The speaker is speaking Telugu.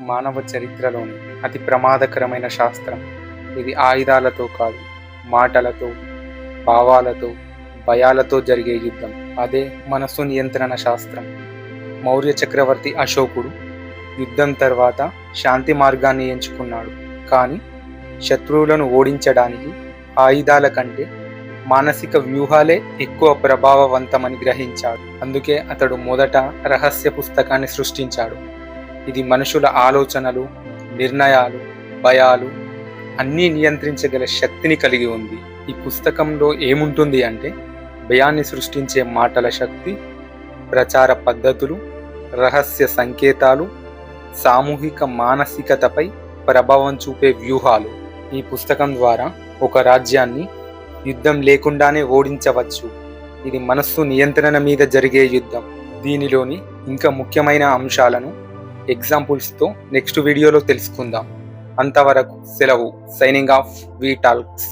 మానవ చరిత్రలోని అతి ప్రమాదకరమైన శాస్త్రం. ఇది ఆయుధాలతో కాదు మాటలతో భావాలతో భయాలతో జరిగే యుద్ధం. అదే మనస్సు నియంత్రణ శాస్త్రం. మౌర్య చక్రవర్తి అశోకుడు యుద్ధం తర్వాత శాంతి మార్గాన్ని ఎంచుకున్నాడు. కానీ శత్రువులను ఓడించడానికి ఆయుధాల కంటే మానసిక వ్యూహాలే ఎక్కువ ప్రభావవంతమని గ్రహించాడు. అందుకే అతడు మొదట రహస్య పుస్తకాన్ని సృష్టించాడు. ఇది మనుషుల ఆలోచనలు నిర్ణయాలు భయాలు అన్నీ నియంత్రించగల శక్తిని కలిగి ఉంది. ఈ పుస్తకంలో ఏముంటుంది అంటే భయాన్ని సృష్టించే మాటల శక్తి ప్రచార పద్ధతులు రహస్య సంకేతాలు సామూహిక మానసికతపై ప్రభావం చూపే వ్యూహాలు. ఈ పుస్తకం ద్వారా ఒక రాజ్యాన్ని యుద్ధం లేకుండానే ఓడించవచ్చు. ఇది మనస్సు నియంత్రణ మీద జరిగే యుద్ధం. దీనిలోని ఇంకా ముఖ్యమైన అంశాలను ఎగ్జాంపుల్స్తో నెక్స్ట్ వీడియోలో తెలుసుకుందాం. అంతవరకు సెలవు. Signing off we టాల్క్స్